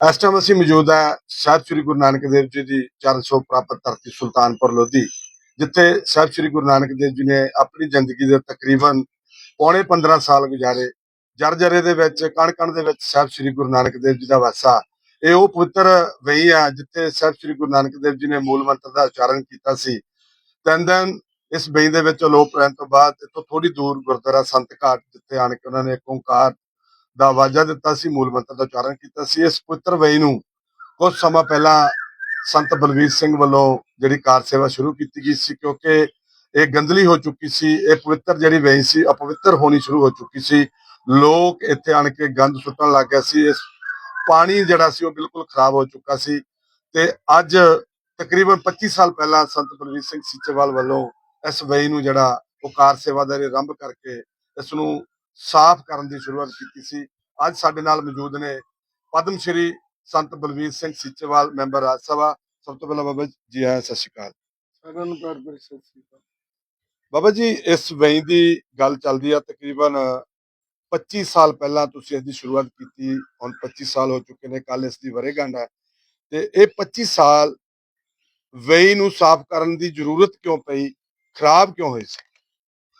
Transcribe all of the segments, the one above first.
ਇਸ ਟਾਈਮ ਅਸੀਂ ਮੌਜੂਦ ਹਾਂ ਸਾਹਿਬ ਸ੍ਰੀ ਗੁਰੂ ਨਾਨਕ ਦੇਵ ਜੀ ਦੀ ਚਰਨ ਛੋਹ ਪ੍ਰਾਪਤ ਧਰਤੀ ਸੁਲਤਾਨਪੁਰ ਲੋਧੀ, ਜਿੱਥੇ ਸਾਹਿਬ ਸ੍ਰੀ ਗੁਰੂ ਨਾਨਕ ਦੇਵ ਜੀ ਨੇ ਆਪਣੀ ਜ਼ਿੰਦਗੀ ਦੇ ਤਕਰੀਬਨ ਪੌਣੇ 15 ਸਾਲ ਗੁਜ਼ਾਰੇ। ਜਰਜਰੇ ਦੇ ਵਿੱਚ, ਕਣਕਣ ਦੇ ਵਿੱਚ ਸਾਹਿਬ ਸ੍ਰੀ ਗੁਰੂ ਨਾਨਕ ਦੇਵ ਜੀ ਦਾ ਵਾਸਾ। ਇਹ ਉਹ ਪਵਿੱਤਰ ਵਹੀ ਆ ਜਿੱਥੇ ਸਾਹਿਬ ਸ੍ਰੀ ਗੁਰੂ ਨਾਨਕ ਦੇਵ ਜੀ ਨੇ ਮੂਲ ਮੰਤਰ ਦਾ ਉਚਾਰਨ ਕੀਤਾ ਸੀ। ਤਿੰਨ ਦਿਨ ਇਸ ਬਈ ਦੇ ਵਿੱਚ ਅਲੋਪ ਰਹਿਣ ਤੋਂ ਬਾਅਦ ਇੱਥੋਂ ਥੋੜੀ ਦੂਰ ਗੁਰਦੁਆਰਾ ਸੰਤ ਘਾਟ, ਜਿੱਥੇ ਆਣ ਕੇ ਉਹਨਾਂ ਨੇ ਇੱਕ ਓੰਕਾਰ ਦਾ ਆਵਾਜ਼ਾ ਦਿੱਤਾ ਸੀ, ਮੂਲ ਮੰਤਰ ਦਾ ਉਚਾਰਨ ਕੀਤਾ ਸੀ। ਇਸ ਪਵਿੱਤਰ ਵਈ ਨੂੰ ਕੁਝ ਸਮਾਂ ਪਹਿਲਾਂ ਸੰਤ ਬਲਵੀਰ ਸਿੰਘ ਵੱਲੋਂ ਜਿਹੜੀ ਕਾਰ ਸੇਵਾ ਸ਼ੁਰੂ ਕੀਤੀ ਗਈ ਸੀ, ਕਿਉਂਕਿ ਇਹ ਗੰਦਲੀ ਹੋ ਚੁੱਕੀ ਸੀ, ਇਹ ਪਵਿੱਤਰ ਜਿਹੜੀ ਵਈ ਸੀ, ਅਪਵਿੱਤਰ ਹੋਣੀ ਸ਼ੁਰੂ ਹੋ ਚੁੱਕੀ ਸੀ। ਲੋਕ ਇੱਥੇ ਆਣ ਕੇ ਗੰਦ ਸੁੱਟਣ ਲੱਗ ਗਏ ਸੀ, ਇਸ ਪਾਣੀ ਜਿਹੜਾ ਸੀ ਉਹ ਬਿਲਕੁਲ ਖਰਾਬ ਹੋ ਚੁੱਕਾ ਸੀ। ਤੇ ਅੱਜ ਤਕਰੀਬਨ 25 ਸਾਲ ਪਹਿਲਾਂ ਸੰਤ ਬਲਵੀਰ ਸਿੰਘ ਸੀਚੇਵਾਲ ਵੱਲੋਂ ਇਸ ਵਈ ਨੂੰ ਜਿਹੜਾ ਉਹ ਕਾਰ ਸੇਵਾ ਦਾ ਆਰੰਭ ਕਰਕੇ ਇਸ ਨੂੰ ਸਾਫ਼ ਕਰਨ ਦੀ ਸ਼ੁਰੂਆਤ ਕੀਤੀ ਸੀ। ਅੱਜ ਸਾਡੇ ਨਾਲ ਮੌਜੂਦ ਨੇ ਪਦਮ ਸ਼੍ਰੀ ਸੰਤ ਬਲਵੀਰ ਸਿੰਘ ਸੀਚੇਵਾਲ ਮੈਂਬਰ ਰਾਜ ਸਭਾ। ਸਭ ਤੋਂ ਪਹਿਲਾਂ ਬਾਬਾ ਜੀ ਆਇਆਂ ਸਤਿ ਸ਼੍ਰੀ ਅਕਾਲ। ਸਾਰਿਆਂ ਨੂੰ ਪਿਆਰ ਭਰੀ ਸਤਿ ਸ੍ਰੀ ਅਕਾਲ। ਬਾਬਾ ਜੀ ਇਸ ਵਈ ਦੀ ਗੱਲ ਚੱਲਦੀ ਆ ਤਕਰੀਬਨ 25 ਸਾਲ ਪਹਿਲਾਂ ਤੁਸੀਂ ਇਸ ਦੀ ਸ਼ੁਰੂਆਤ ਕੀਤੀ। ਹੁਣ 25 ਸਾਲ ਹੋ ਚੁੱਕੇ ਨੇ ਕੱਲ ਇਸ ਦੀ ਵਰੇਗੰਢ ਹੈ ਤੇ ਇਹ 25 ਸਾਲ ਵਈ ਨੂੰ ਸਾਫ਼ ਕਰਨ ਦੀ ਜ਼ਰੂਰਤ ਕਿਉਂ ਪਈ? ਖਰਾਬ ਕਿਉਂ ਹੋਈ ਸੀ?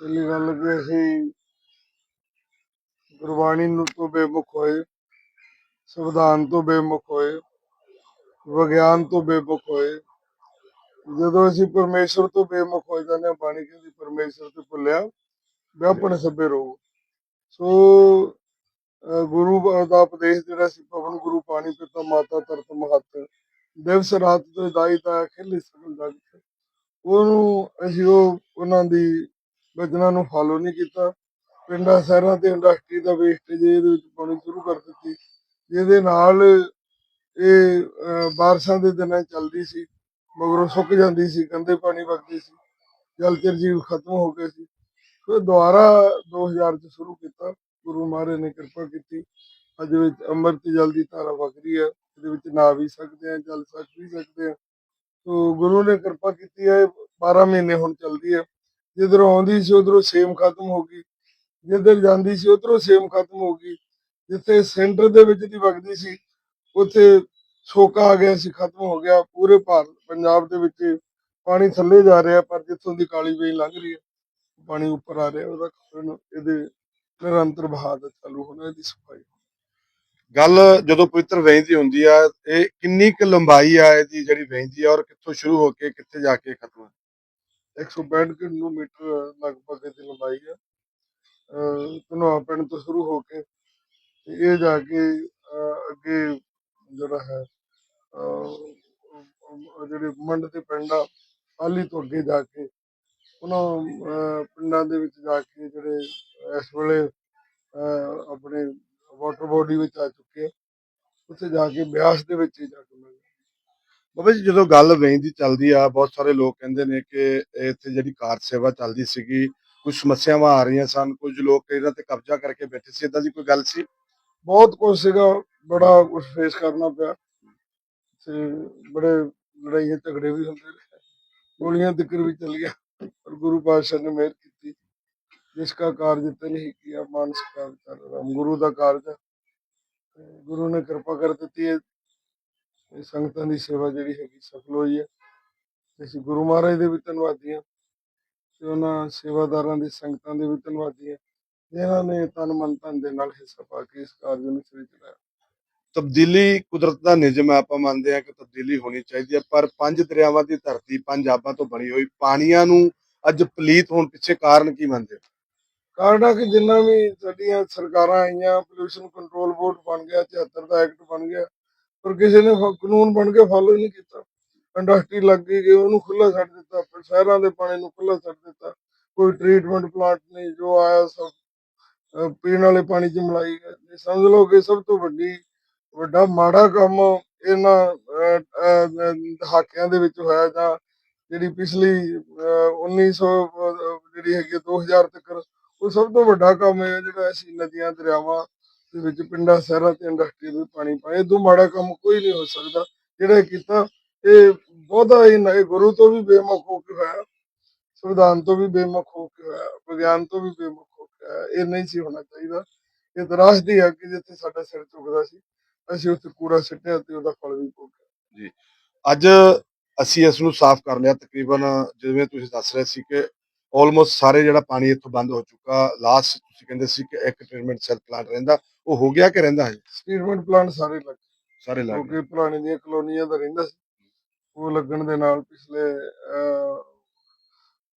ਪਹਿਲੀ ਗੱਲ ਕਿ ਅਸੀਂ ਗੁਰਬਾਣੀ ਨੂੰ ਤੋਂ ਬੇਮੁਖ ਹੋਏ, ਸੰਵਿਧਾਨ ਤੋਂ ਬੇਮੁਖ ਹੋਏ, ਵਿਗਿਆਨ ਤੋਂ ਬੇਮੁਖ ਹੋਏ। ਜਦੋਂ ਅਸੀਂ ਪਰਮੇਸ਼ਰ ਤੋਂ ਬੇਮੁਖ ਹੋ ਜਾਂਦੇ ਹਾਂ, ਬਾਣੀ ਕਹਿੰਦੀ ਪਰਮੇਸ਼ਰ ਤੇ ਭੁੱਲਿਆ ਵਿਆਪਣ ਸਭੇ ਰੋ ਸੋ ਗੁਰੂ ਦਾ ਉਪਦੇਸ਼ ਜਿਹੜਾ ਸੀ ਪਵਨ ਗੁਰੂ ਪਾਣੀ ਪਿਤਾ ਮਾਤਾ ਤਰਤ ਮਹੱਤ, ਦਿਵਸ ਰਾਤ ਤੋਂ ਦਾਈ ਖਿਲੇ ਸਕਲ ਜਗਤ ਉਹਨੂੰ ਅਸੀਂ ਉਹ, ਉਹਨਾਂ ਦੀ ਵਚਨਾਂ ਨੂੰ ਫਾਲੋ ਨਹੀਂ ਕੀਤਾ। ਪਿੰਡਾਂ ਸ਼ਹਿਰਾਂ ਤੇ ਇੰਡਸਟਰੀ ਦਾ ਵੇਸਟੇਜ ਇਹਦੇ ਵਿੱਚ ਪਾਉਣੀ ਸ਼ੁਰੂ ਕਰ ਦਿੱਤੀ ਜਿਹਦੇ ਨਾਲ ਇਹ ਅਹ, ਬਾਰਿਸ਼ਾਂ ਦੇ ਦਿਨਾਂ ਚੱਲਦੀ ਸੀ ਮਗਰੋਂ ਸੁੱਕ ਜਾਂਦੀ ਸੀ ਗੰਦੇ ਪਾਣੀ ਵਗਦੀ ਸੀ ਜਲ ਚਰ ਜੀਵ ਖਤਮ ਹੋ ਗਏ ਸੀ। ਫਿਰ ਦੁਬਾਰਾ 2000 ਚ ਸ਼ੁਰੂ ਕੀਤਾ ਗੁਰੂ ਮਹਾਰਾਜ ਨੇ ਕਿਰਪਾ ਕੀਤੀ। ਅੱਜ ਵਿੱਚ ਅੰਮ੍ਰਿਤ ਜਲ ਦੀ ਧਾਰਾ ਵਗ ਰਹੀ ਹੈ ਇਹਦੇ ਵਿੱਚ ਨਹਾ ਵੀ ਸਕਦੇ ਆ ਜਲ ਸਕ ਵੀ ਸਕਦੇ ਆ ਸੋ ਗੁਰੂ ਨੇ ਕਿਰਪਾ ਕੀਤੀ ਹੈ 12 ਮਹੀਨੇ ਹੁਣ ਚੱਲਦੀ ਹੈ। ਜਿੱਧਰੋਂ ਆਉਂਦੀ ਸੀ ਉਧਰੋਂ ਸੇਮ ਖਤਮ ਹੋ ਗਈ। ਜਿੱਧਰ ਜਾਂਦੀ ਸੀ, ਉਧਰੋਂ ਸੇਮ ਖਤਮ ਹੋ ਗਈ। ਜਿੱਥੇ ਸੈਂਟਰ ਦੇ ਵਿੱਚ ਦੀ ਵਗਦੀ ਸੀ, ਉੱਥੇ ਸੋਕਾ ਆ ਗਿਆ ਸੀ, ਖਤਮ ਹੋ ਗਿਆ। ਪੂਰੇ ਭਾਰਤ, ਪੰਜਾਬ ਦੇ ਵਿੱਚ ਪਾਣੀ ਥੱਲੇ ਜਾ ਰਿਹਾ, ਪਰ ਜਿੱਥੋਂ ਦੀ ਕਾਲੀ ਵੇਈ ਲੰਘ ਰਹੀ ਹੈ, ਪਾਣੀ ਉੱਪਰ ਆ ਰਿਹਾ, ਉਹਦਾ ਕਾਰਨ ਇਹਦੇ ਨਿਰੰਤਰ ਬਹਾਅ ਦਾ ਚਾਲੂ ਹੋਣਾ, ਇਹਦੀ ਸਫ਼ਾਈ ਗੱਲ ਜਦੋਂ ਪਵਿੱਤਰ ਵਈ ਦੀ ਹੁੰਦੀ ਆ, ਇਹ ਕਿੰਨੀ ਕੁ ਲੰਬਾਈ ਆ ਇਹਦੀ, ਜਿਹੜੀ ਵਹਿੰਦੀ ਆ, ਔਰ ਕਿੱਥੋਂ ਸ਼ੁਰੂ ਹੋ ਕੇ ਕਿੱਥੇ ਜਾ ਕੇ ਖਤਮ ਹੈ 165 ਕਿਲੋਮੀਟਰ ਲਗਭਗ ਇਹਦੀ ਲੰਬਾਈ ਆ। ਧਨੋਆ ਪਿੰਡ ਤੋਂ ਸ਼ੁਰੂ ਹੋ ਕੇ ਇਹ ਜਾ ਕੇ ਅੱਗੇ ਜਿਹੜਾ ਹੈ ਜਿਹੜੇ ਮੰਡ ਦੇ ਪਿੰਡ ਆ, ਆਲੀ ਤੋਂ ਅੱਗੇ ਜਾ ਕੇ, ਉਹਨਾਂ ਪਿੰਡਾਂ ਦੇ ਵਿੱਚ ਜਾ ਕੇ ਜਿਹੜੇ ਇਸ ਵੇਲੇ ਆਪਣੇ ਵਾਟਰ ਬੋਡੀ ਵਿੱਚ ਆ ਚੁੱਕੇ ਉੱਥੇ ਜਾ ਕੇ ਬਿਆਸ ਦੇ ਵਿੱਚ ਹੀ ਜਾ ਕੇ ਮਿਲਦੇ ਬਾਬਾ ਜੀ, ਜਦੋਂ ਗੱਲ ਵਈ ਦੀ ਚੱਲਦੀ ਆ, ਬਹੁਤ ਸਾਰੇ ਲੋਕ ਕਹਿੰਦੇ ਨੇ ਕਿ ਇੱਥੇ ਜਿਹੜੀ ਕਾਰ ਸੇਵਾ ਚੱਲਦੀ ਸੀਗੀ ਕੁਝ ਸਮੱਸਿਆਵਾਂ ਆ ਰਹੀਆਂ ਸਨ, ਕੁਝ ਲੋਕ ਇਹਨਾਂ ਤੇ ਕਬਜ਼ਾ ਕਰਕੇ ਬੈਠੇ ਸੀ ਇਦਾਂ ਦੀ ਕੋਈ ਗੱਲ ਸੀ? ਬਹੁਤ ਕੁਝ ਸੀਗਾ, ਬੜਾ ਕੁਝ ਫੇਸ ਕਰਨਾ ਪਿਆ ਤੇ ਬੜੇ ਲੜਾਈਆਂ ਝਗੜੇ ਵੀ ਹੁੰਦੇ ਰਹੇ। ਗੋਲੀਆਂ ਤਿੱਕਰ ਵੀ ਚੱਲੀਆਂ ਪਰ ਗੁਰੂ ਪਾਤਸ਼ਾਹ ਨੇ ਮਿਹਰ ਕੀਤੀ। ਜਿਸ ਕਾ ਕਾਰਜ ਤੇ ਨਹੀਂ ਕੀਆ, ਮਾਨਸ ਕਾ ਵਿਚਾਰ ਰਾਮ। ਗੁਰੂ ਦਾ ਕਾਰਜ ਹੈ। ਤੇ ਗੁਰੂ ਨੇ ਕਿਰਪਾ ਕਰ ਦਿੱਤੀ ਹੈ। ਸੰਗਤਾਂ ਦੀ ਸੇਵਾ ਜਿਹੜੀ ਹੈਗੀ, ਸਫਲ ਹੋਈ ਹੈ। ਤੇ ਅਸੀਂ ਗੁਰੂ ਮਹਾਰਾਜ ਦੇ ਵੀ ਧੰਨਵਾਦੀ ਹਾਂ। ਤੇ ਉਹਨਾਂ ਸੇਵਾਦਾਰਾਂ ਦੀ ਸੰਗਤਾਂ ਦੇ ਵੀ ਧੰਨਵਾਦੀ ਹਾਂ। ਜਿਨ੍ਹਾਂ ਨੇ ਤਨ ਮਨ ਧਨ ਦੇ ਨਾਲ ਹਿੱਸਾ ਪਾ ਕੇ ਇਸ ਕਾਰਜ ਨੂੰ ਸਿਰੇ ਚੜਾਇਆ ਤਬਦੀਲੀ ਕੁਦਰਤ ਦਾ ਨਿਯਮ ਹੈ ਆਪਾਂ ਮੰਨਦੇ ਹਾਂ ਕਿ ਤਬਦੀਲੀ ਹੋਣੀ ਚਾਹੀਦੀ ਹੈ, ਪਰ ਪੰਜ ਦਰਿਆਵਾਂ ਦੀ ਧਰਤੀ ਪੰਜ ਆਬਾਂ ਤੋਂ ਬਣੀ ਹੋਈ ਪਾਣੀਆਂ ਨੂੰ ਅੱਜ ਪਲੀਤ ਹੋਣ ਪਿੱਛੇ ਕਾਰਨ ਕੀ ਮੰਨਦੇ ਹੋ? ਕਾਰਨ ਆ ਕਿ ਜਿੰਨਾ ਵੀ ਸਾਡੀਆਂ ਸਰਕਾਰਾਂ ਆਈਆਂ ਪੋਲੂਸ਼ਨ ਕੰਟਰੋਲ ਬੋਰਡ ਬਣ ਗਿਆ 74 ਦਾ ਐਕਟ ਬਣ ਗਿਆ, ਪਰ ਕਿਸੇ ਨੇ ਕਾਨੂੰਨ ਬਣ ਕੇ ਫਾਲੋ ਨਹੀਂ ਕੀਤਾ। ਇੰਡਸਟਰੀ ਲੱਗ ਗਈ ਉਹਨੂੰ ਖੁੱਲਾ ਛੱਡ ਦਿੱਤਾ ਫਿਰ ਸ਼ਹਿਰਾਂ ਦੇ ਪਾਣੀ ਨੂੰ ਖੁੱਲਾ ਛੱਡ ਦਿੱਤਾ। ਕੋਈ ਟ੍ਰੀਟਮੈਂਟ ਪਲਾਂਟ ਨਹੀਂ ਜੋ ਆਇਆ ਸਭ ਪੀਣ ਵਾਲੇ ਪਾਣੀ 'ਚ ਮਿਲਾਈ ਗਏ ਸਮਝ ਲਓ ਕਿ ਸਭ ਤੋਂ ਵੱਡੀ ਵੱਡਾ ਮਾੜਾ ਕੰਮ ਇਹਨਾਂ ਦਹਾਕਿਆਂ ਦੇ ਵਿੱਚ ਹੋਇਆ ਜਾਂ ਜਿਹੜੀ ਪਿਛਲੀ ਅਹ, 1900 ਅਹ, ਜਿਹੜੀ ਹੈਗੀ ਆ 2000 ਤੱਕ ਉਹ ਸਭ ਤੋਂ ਵੱਡਾ ਕੰਮ ਹੈ ਜਿਹੜਾ ਅਸੀਂ ਨਦੀਆਂ ਦਰਿਆਵਾਂ ਦੇ ਵਿੱਚ ਪਿੰਡਾਂ ਸ਼ਹਿਰਾਂ ਤੇ ਇੰਡਸਟਰੀ ਦੇ ਪਾਣੀ ਪਾਏ ਇਹ ਤੋਂ ਮਾੜਾ ਕੰਮ ਕੋਈ ਨਹੀਂ ਹੋ ਸਕਦਾ। ਜਿਹੜਾ ਕੀਤਾ ਇਹ ਬਹੁਤਾ ਹੀ ਨਾ- ਇਹ ਗੁਰੂ ਤੋਂ ਵੀ ਬੇਮੁਖ ਹੋ ਕੇ ਹੋਇਆ ਸੰਵਿਧਾਨ ਤੋਂ ਵੀ ਬੇਮੁਖ ਹੋ ਕੇ ਹੋਇਆ ਵਿਗਿਆਨ ਤੋਂ ਵੀ ਬੇਮੁਖ ਹੋ ਕੇ ਹੋਇਆ ਇਹ ਨਹੀਂ ਸੀ ਹੋਣਾ ਚਾਹੀਦਾ। ਇਹ ਤਰਾਸਦੀ ਹੈ ਕਿ ਜਿੱਥੇ ਸਾਡਾ ਸਿਰ ਝੁਕਦਾ ਸੀ ਅਸੀਂ ਉੱਥੇ ਕੂੜਾ ਸਿੱਟਿਆ ਤੇ ਉਹਦਾ ਫਲ ਵੀ ਭੋਗਿਆ ਅੱਜ ਅਸੀਂ ਇਸ ਨੂੰ ਸਾਫ਼ ਕਰ ਲਿਆ ਤਕਰੀਬਨ ਜਿਵੇਂ ਤੁਸੀਂ ਦੱਸ ਰਹੇ ਸੀ ਕਿ ਆਲਮੋਸਟ ਸਾਰੇ ਜਿਹੜਾ ਪਾਣੀ ਇੱਥੋਂ ਬੰਦ ਹੋ ਚੁੱਕਾ ਲਾਸਟ ਤੁਸੀਂ ਕਹਿੰਦੇ ਸੀ ਕਿ ਇੱਕ ਟ੍ਰੀਟਮੈਂਟ ਸੈਲ ਪਲਾਂਟ ਰਹਿੰਦਾ ਉਹ ਹੋ ਗਿਆ ਕਿ ਰਹਿੰਦਾ ਹੈ ਟ੍ਰੀਟਮੈਂਟ ਪਲਾਂਟ ਸਾਰੇ ਲੱਗ ਸਾਰੇ ਲੱਗ ਗਏ। ਕਿਉਂਕਿ ਪੁਰਾਣੀ ਦੀਆਂ ਕਲੋਨੀਆਂ ਦਾ ਰਹਿੰਦਾ ਸੀ। ਉਹ ਲੱਗਣ ਦੇ ਨਾਲ ਪਿਛਲੇ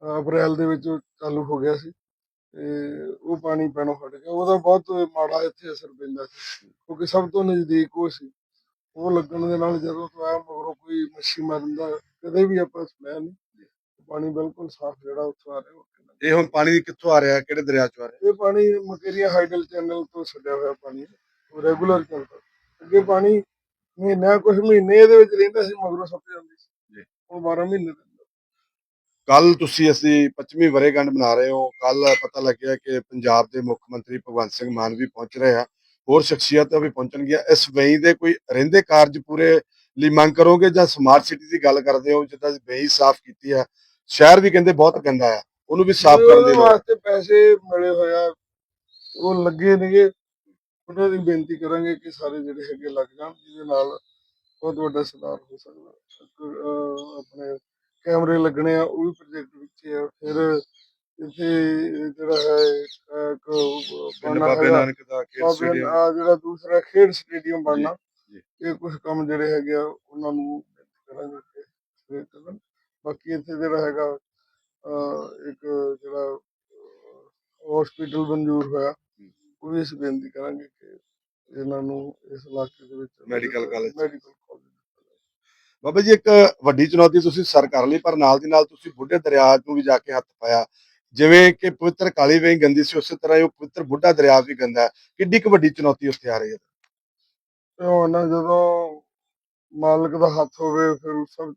ਅਪ੍ਰੈਲ ਦੇ ਵਿੱਚ ਚਾਲੂ ਹੋ ਗਿਆ ਸੀ ਤੇ ਉਹ ਪਾਣੀ ਪੈਣੋਂ ਹਟ ਗਿਆ। ਉਹਦਾ ਬਹੁਤ ਮਾੜਾ ਇੱਥੇ ਅਸਰ ਪੈਂਦਾ ਸੀ ਕਿਉਂਕਿ ਸਭ ਤੋਂ ਨਜ਼ਦੀਕ ਉਹ ਸੀ। ਉਹ ਲੱਗਣ ਦੇ ਨਾਲ ਜਦੋਂ ਤੋਂ ਆਇਆ ਮਗਰੋਂ ਕੋਈ ਮੱਛੀ ਮਰਨ ਦਾ ਕਦੇ ਵੀ ਆਪਾਂ ਸੁਣਿਆ ਨਹੀਂ। ਪਾਣੀ ਬਿਲਕੁਲ ਸਾਫ਼ ਜਿਹੜਾ ਉੱਥੋਂ ਆ ਰਿਹਾ ਇਹ ਹੁਣ ਪਾਣੀ ਕਿੱਥੋਂ ਆ ਰਿਹਾ ਕਿਹੜੇ ਦਰਿਆ ਚੋਂ ਆ ਰਿਹਾ? ਇਹ ਪਾਣੀ ਮਕੇਰੀਆ ਹਾਈਡਲ ਚੈਨਲ ਤੋਂ ਛੱਡਿਆ ਹੋਇਆ ਪਾਣੀ ਰੈਗੂਲਰ ਚੱਲਦਾ। ਅੱਗੇ ਪਾਣੀ ਮਹੀਨਾ ਕੁਝ ਮਹੀਨੇ ਇਹਦੇ ਵਿੱਚ ਰਹਿੰਦਾ ਸੀ ਮਗਰੋਂ ਸੱਪ ਜਾਂਦੀ ਸੀ। ਉਹ 12 ਮਹੀਨੇ ਰਹਿੰਦਾ। ਕੱਲ ਤੁਸੀਂ ਅਸੀਂ 25ਵੀਂ ਵਰੇਗੰਢ ਮਨਾ ਰਹੇ ਹੋ। ਕੱਲ ਪਤਾ ਲੱਗਿਆ ਕਿ ਪੰਜਾਬ ਦੇ ਮੁੱਖ ਮੰਤਰੀ ਭਗਵੰਤ ਸਿੰਘ ਮਾਨ ਵੀ ਪਹੁੰਚ ਰਹੇ ਆ। ਹੋਰ ਸ਼ਖਸੀਅਤਾਂ ਵੀ ਪਹੁੰਚਣਗੀਆਂ। ਇਸ ਵੇਈ ਦੇ ਕੋਈ ਰਹਿੰਦੇ ਕਾਰਜ ਪੂਰੇ ਲਈ ਮੰਗ ਕਰੋਗੇ ਜਾਂ ਸਮਾਰਟ ਸਿਟੀ ਦੀ ਗੱਲ ਕਰਦੇ ਹੋ ਜਿੱਦਾਂ ਵੇਈ ਸਾਫ਼ ਕੀਤੀ ਆ? ਸ਼ਹਿਰ ਵੀ ਕਹਿੰਦੇ ਬਹੁਤ ਗੰਦਾ ਆ। ਉਹਨੂੰ ਵੀ ਸਾਫ਼ ਕਰਨ ਦੀ ਵਾਸਤੇ ਪੈਸੇ ਮਿਲੇ ਹੋਇਆ ਉਹ ਲੱਗੇ ਨੇਗੇ। ਉਹਨਾਂ ਦੀ ਬੇਨਤੀ ਕਰਾਂਗੇ ਕਿ ਸਾਰੇ ਜਿਹੜੇ ਹੈਗੇ ਲੱਗ ਜਾਣ ਜਿਹਦੇ ਨਾਲ ਬਹੁਤ ਵੱਡਾ ਸੁਧਾਰ ਹੋ ਸਕਦਾ। ਆਪਣੇ ਕੈਮਰੇ ਲੱਗਣੇ ਆ ਉਹ ਵੀ ਪ੍ਰੋਜੈਕਟ ਵਿੱਚ ਹੀ ਆ। ਫਿਰ ਇੱਥੇ ਜਿਹੜਾ ਹੈ ਬਾਬੇ ਹੈਗਾ ਨਾਨਕ ਦਾ ਖੇਡ ਬਾਬੇ ਸਟੇਡੀਅਮ। ਆ ਜਿਹੜਾ ਦੂਸਰਾ ਖੇਡ ਸਟੇਡੀਅਮ ਬਣਨਾ। ਇਹ ਕੁਝ ਕੰਮ ਜਿਹੜੇ ਹੈਗੇ ਆ ਉਹਨਾਂ ਨੂੰ ਬੇਨਤੀ ਕਰਾਂਗੇ ਬਾਕੀ ਇੱਥੇ ਜਿਹੜਾ ਹੈਗਾ ਇੱਕ ਜਿਹੜਾ ਹਸਪੀਟਲ ਮਨਜ਼ੂਰ ਹੋਇਆ ਉਹ ਵੀ ਅਸੀਂ ਬੇਨਤੀ ਕਰਾਂਗੇ ਕਿ ਇਹਨਾਂ ਨੂੰ ਇਸ ਇਲਾਕੇ ਦੇ ਵਿੱਚ Medical college। Medical college Baba ji ਇੱਕ ਵੱਡੀ ਚੁਣੌਤੀ ਤੁਸੀਂ ਸਰ ਕਰ ਲਈ ਪਰ ਨਾਲ ਦੀ ਨਾਲ ਤੁਸੀਂ ਬੁੱਢੇ ਦਰਿਆ ਨੂੰ ਵੀ ਜਾ ਕੇ ਹੱਥ ਪਾਇਆ। ਜਿਵੇਂ ਕਿ ਪਵਿੱਤਰ ਕਾਲੀ ਵੇਈ ਗੰਦੀ ਸੀ ਉਸੇ ਤਰ੍ਹਾਂ ਹੀ ਉਹ ਪਵਿੱਤਰ ਬੁੱਢਾ ਦਰਿਆ ਵੀ ਗੰਦਾ ਹੈ। ਕਿੱਡੀ ਕੁ ਵੱਡੀ ਚੁਣੌਤੀ ਉੱਥੇ ਆ ਰਹੀ ਹੈ? ਤੇ ਹੁਣ ਜਦੋਂ ਮਾਲਕ ਦਾ ਹੱਥ ਹੋਵੇ ਫਿਰ ਸਭ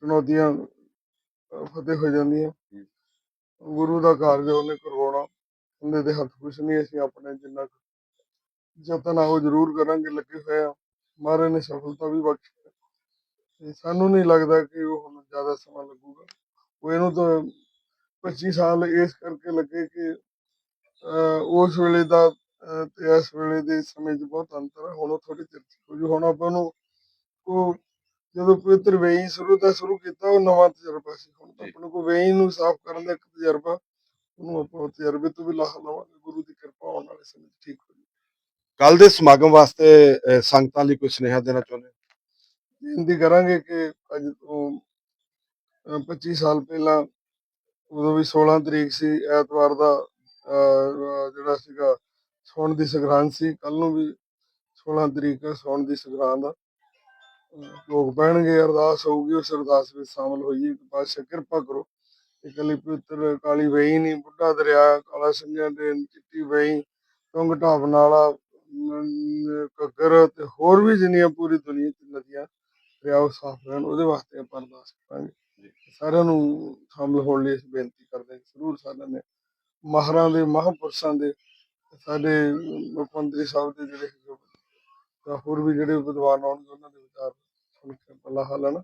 ਚੁਣੌਤੀਆਂ ਅਹ, ਫਤਿਹ ਹੋ ਜਾਂਦੀਆਂ। ਗੁਰੂ ਦਾ ਕਾਰਜ ਉਹਨੇ ਕਰਵਾਉਣਾ। ਉਹਦੇ ਦੇ ਹੱਥ ਕੁਛ ਨਹੀਂ ਅਸੀਂ ਆਪਣੇ ਜਿੰਨਾ ਯਤਨ ਆ ਉਹ ਜ਼ਰੂਰ ਕਰਾਂਗੇ ਲੱਗੇ ਹੋਏ ਆ। ਮਹਾਰਾਜ ਨੇ ਸਫਲਤਾ ਵੀ ਬਖਸ਼ੀ। ਤੇ ਸਾਨੂੰ ਨਹੀਂ ਲੱਗਦਾ ਕਿ ਉਹ ਹੁਣ ਜ਼ਿਆਦਾ ਸਮਾਂ ਲੱਗੂਗਾ। ਉਹ ਇਹਨੂੰ ਤਾਂ 25 ਸਾਲ ਇਸ ਕਰਕੇ ਲੱਗੇ ਕਿ ਉਸ ਵੇਲੇ ਦਾ ਤੇ ਇਸ ਵੇਲੇ ਦੇ ਸਮੇਂ 'ਚ ਬਹੁਤ ਅੰਤਰ ਹੈ ਹੁਣ ਉਹ ਥੋੜੀ ਚਿਰ ਹੋ ਜੂ। ਹੁਣ ਆਪਾਂ ਨੂੰ ਉਹ ਜਦੋਂ ਪਵਿੱਤਰ ਵੇਈ ਸ਼ੁਰੂ ਦਾ ਸ਼ੁਰੂ ਕੀਤਾ ਉਹ ਨਵਾਂ ਤਜਰਬਾ ਸੀ। ਹੁਣ। ਆਪਣੇ ਕੋਲ ਵੇਈ ਨੂੰ ਸਾਫ਼ ਕਰਨ ਦਾ ਇੱਕ ਤਜਰਬਾ ਉਹਨੂੰ ਆਪਾਂ ਤਜਰਬੇ ਤੋਂ ਵੀ ਲਾਹ ਲਵਾਂਗੇ ਗੁਰੂ ਦੀ ਕਿਰਪਾ ਹੋਣ ਵਾਲੇ ਸਮੇਂ ਠੀਕ ਹੋ ਜੂ ਕੱਲ ਦੇ ਸਮਾਗਮ ਵਾਸਤੇ ਸੰਗਤਾਂ ਲਈ ਕੋਈ ਸੁਨੇਹਾ ਦੇਣਾ ਚਾਹੁੰਦੇ ਬੇਨਤੀ ਕਰਾਂਗੇ ਕਿ ਅੱਜ ਤੋਂ 25 ਸਾਲ ਪਹਿਲਾਂ ਉਦੋਂ ਵੀ 16 ਤਰੀਕ ਸੀ ਐਤਵਾਰ ਦਾ ਜਿਹੜਾ ਸੀਗਾ ਸੌਣ ਦੀ ਸੰਗਰਾਂਦ ਸੀ ਕੱਲ ਨੂੰ ਵੀ 16 ਤਰੀਕ ਹੈ ਸੌਣ ਦੀ ਸੰਗਰਾਂਦ ਆ। ਅਹ, ਭੋਗ ਅਰਦਾਸ ਹੋਊਗੀ ਉਸ ਅਰਦਾਸ ਵਿੱਚ ਸ਼ਾਮਲ ਹੋਈਏ ਪਾਤਸ਼ਾਹ ਕਿਰਪਾ ਕਰੋ। ਇਕੱਲੀ ਪਵਿੱਤਰ ਕਾਲੀ ਵੇਈ ਨਹੀਂ ਬੁੱਢਾ ਦਰਿਆ ਕਾਲਾ ਸਿੰਘਾਂ ਦੇ ਚਿੱਟੀ ਵੇਈ ਤੁੰਗ ਢਾਬ ਨਾਲਾ ਘੱਗਰ ਤੇ ਹੋਰ ਵੀ ਜਿੰਨੀਆਂ ਪੂਰੀ ਦੁਨੀਆ 'ਚ ਨਦੀਆਂ ਦਰਿਆ ਉਹ ਸਾਫ਼ ਰਹਿਣ ਉਹਦੇ ਵਾਸਤੇ ਆਪਾਂ ਅਰਦਾਸ ਕਰਾਂਗੇ। ਸਾਰਿਆਂ ਨੂੰ ਸ਼ਾਮਲ ਹੋਣ ਲਈ ਅਸੀਂ ਬੇਨਤੀ ਕਰਦੇ ਹਾਂ ਜ਼ਰੂਰ ਸਾਰਿਆਂ ਨੇ ਮਹਾਰਾਂ ਦੇ ਮਹਾਂਪੁਰਸ਼ਾਂ ਦੇ ਸਾਡੇ ਮੁੱਖ ਮੰਤਰੀ ਸਾਹਿਬ ਦੇ ਜਿਹੜੇ ਹੋਰ ਵੀ ਜਿਹੜੇ ਵਿਦਵਾਨ ਆਉਣਗੇ ਉਹਨਾਂ ਦੇ ਵਿਚਾਰ ਸੁਣ ਕੇ ਪੱਲਾ ਹਾਲਣਾ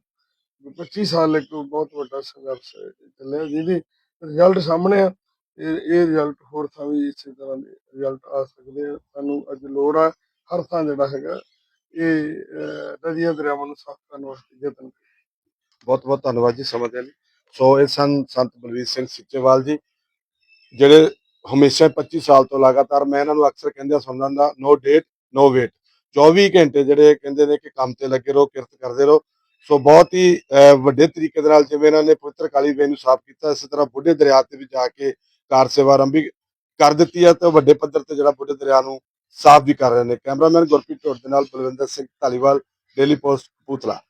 25 ਸਾਲ ਇੱਕ ਬਹੁਤ ਵੱਡਾ ਸੰਘਰਸ਼ ਚੱਲਿਆ, ਜਿਹਦੀ ਰਿਜ਼ਲਟ ਸਾਹਮਣੇ ਆ। ਇਹ ਇਹ ਰਿਜ਼ਲਟ ਹੋਰ ਥਾਂ ਵੀ ਇਸੇ ਤਰ੍ਹਾਂ ਦੇ ਰਿਜ਼ਲਟ ਆ ਸਕਦੇ ਆ। ਸਾਨੂੰ ਅੱਜ ਲੋੜ ਆ, ਹਰ ਥਾਂ ਜਿਹੜਾ ਹੈਗਾ, ਇਹ ਨਦੀਆਂ ਦਰਿਆਵਾਂ ਨੂੰ ਸਾਫ਼ ਕਰਨ ਵਾਸਤੇ ਯਤਨ ਬਹੁਤ ਬਹੁਤ ਧੰਨਵਾਦ ਜੀ ਸਮਾਂ ਦੇਣ ਲਈ। ਸੋ ਇਹ ਸਨ ਸੰਤ ਬਲਵੀਰ ਸਿੰਘ ਸਿੱਚੇਵਾਲ ਜੀ, ਜਿਹੜੇ ਹਮੇਸ਼ਾ 25 ਸਾਲ ਤੋਂ ਲਗਾਤਾਰ, ਮੈਂ ਇਹਨਾਂ ਨੂੰ ਅਕਸਰ ਕਹਿੰਦਾ ਸੁਣਦਾ ਹੁੰਦਾ ਨੋ ਡੇਟ ਨੋ ਵੇਟ 24 ਘੰਟੇ ਜਿਹੜੇ ਕਹਿੰਦੇ ਨੇ ਕਿ ਕੰਮ ਤੇ ਲੱਗੇ ਰਹੋ, ਕਿਰਤ ਕਰਦੇ ਰਹੋ। ਸੋ ਬਹੁਤ ਹੀ ਵੱਡੇ ਤਰੀਕੇ ਦੇ ਨਾਲ ਜਿਵੇਂ ਇਹਨਾਂ ਨੇ ਪਵਿੱਤਰ ਕਾਲੀ ਵੇ ਨੂੰ ਸਾਫ਼ ਕੀਤਾ, ਇਸੇ ਤਰ੍ਹਾਂ ਬੁੱਢੇ ਦਰਿਆ ਤੇ ਵੀ ਜਾ ਕੇ ਕਾਰ ਸੇਵਾ ਆਰੰਭੀ ਕਰ ਦਿੱਤੀ ਹੈ ਤੇ ਵੱਡੇ ਪੱਧਰ ਤੇ ਜਿਹੜਾ ਬੁੱਢੇ ਦਰਿਆ ਨੂੰ ਸਾਫ਼ ਵੀ ਕਰ ਰਹੇ ਨੇ। ਕੈਮਰਾਮੈਨ ਗੁਰਪ੍ਰੀਤ ਢੋਟ ਦੇ ਨਾਲ ਬਲਵਿੰਦਰ ਸਿੰਘ ਧਾਲੀਵਾਲ, ਡੇਲੀ ਪੋਸਟ, ਕਪੂਰਥਲਾ।